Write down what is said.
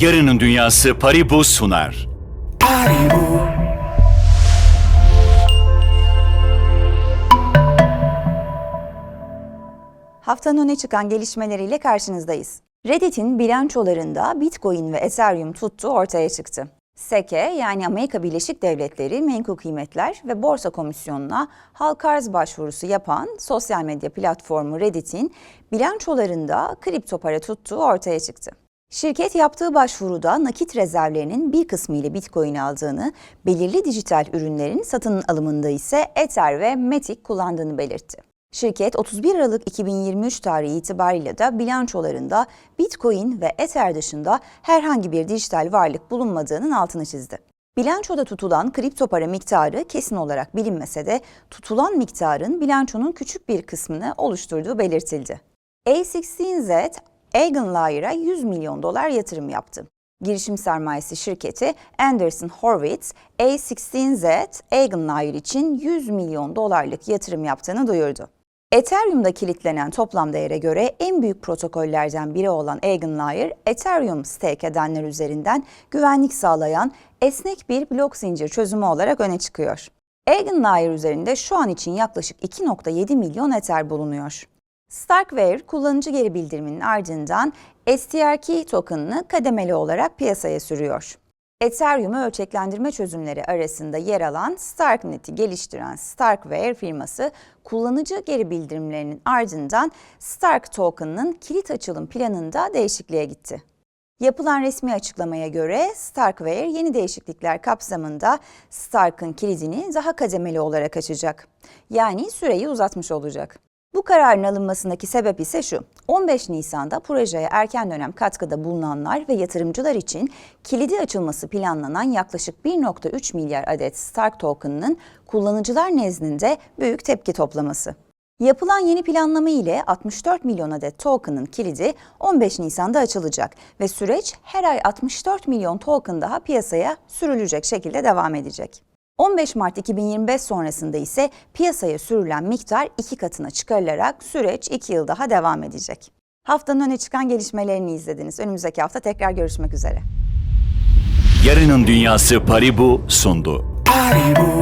Yarının Dünyası Paribu sunar. Haftanın öne çıkan gelişmeleriyle karşınızdayız. Reddit'in bilançolarında Bitcoin ve Ethereum tuttuğu ortaya çıktı. SEC yani Amerika Birleşik Devletleri Menkul Kıymetler ve Borsa Komisyonu'na halka arz başvurusu yapan sosyal medya platformu Reddit'in bilançolarında kripto para tuttuğu ortaya çıktı. Şirket yaptığı başvuruda nakit rezervlerinin bir kısmı ile Bitcoin aldığını, belirli dijital ürünlerin satın alımında ise Ether ve Matic kullandığını belirtti. Şirket 31 Aralık 2023 tarihi itibariyle de bilançolarında Bitcoin ve Ether dışında herhangi bir dijital varlık bulunmadığının altını çizdi. Bilançoda tutulan kripto para miktarı kesin olarak bilinmese de tutulan miktarın bilançonun küçük bir kısmını oluşturduğu belirtildi. A16Z, Eigenlayer'a 100 milyon dolar yatırım yaptı. Girişim sermayesi şirketi Anderson Horowitz, A16Z, Eigenlayer için 100 milyon dolarlık yatırım yaptığını duyurdu. Ethereum'da kilitlenen toplam değere göre en büyük protokollerden biri olan Eigenlayer, Ethereum stake edenler üzerinden güvenlik sağlayan esnek bir blok zincir çözümü olarak öne çıkıyor. Eigenlayer üzerinde şu an için yaklaşık 2.7 milyon Ether bulunuyor. Starkware kullanıcı geri bildiriminin ardından STRK token'ını kademeli olarak piyasaya sürüyor. Ethereum ölçeklendirme çözümleri arasında yer alan Starknet'i geliştiren Starkware firması kullanıcı geri bildirimlerinin ardından Stark token'ının kilit açılım planında değişikliğe gitti. Yapılan resmi açıklamaya göre Starkware yeni değişiklikler kapsamında Stark'ın kilidini daha kademeli olarak açacak. Yani süreyi uzatmış olacak. Bu kararın alınmasındaki sebep ise şu. 15 Nisan'da projeye erken dönem katkıda bulunanlar ve yatırımcılar için kilidi açılması planlanan yaklaşık 1.3 milyar adet Stark token'ının kullanıcılar nezdinde büyük tepki toplaması. Yapılan yeni planlama ile 64 milyon adet token'ın kilidi 15 Nisan'da açılacak ve süreç her ay 64 milyon token daha piyasaya sürülecek şekilde devam edecek. 15 Mart 2025 sonrasında ise piyasaya sürülen miktar iki katına çıkarılarak süreç 2 yıl daha devam edecek. Haftanın öne çıkan gelişmelerini izlediniz. Önümüzdeki hafta tekrar görüşmek üzere. Yarının Dünyası Paribu sundu. Paribu,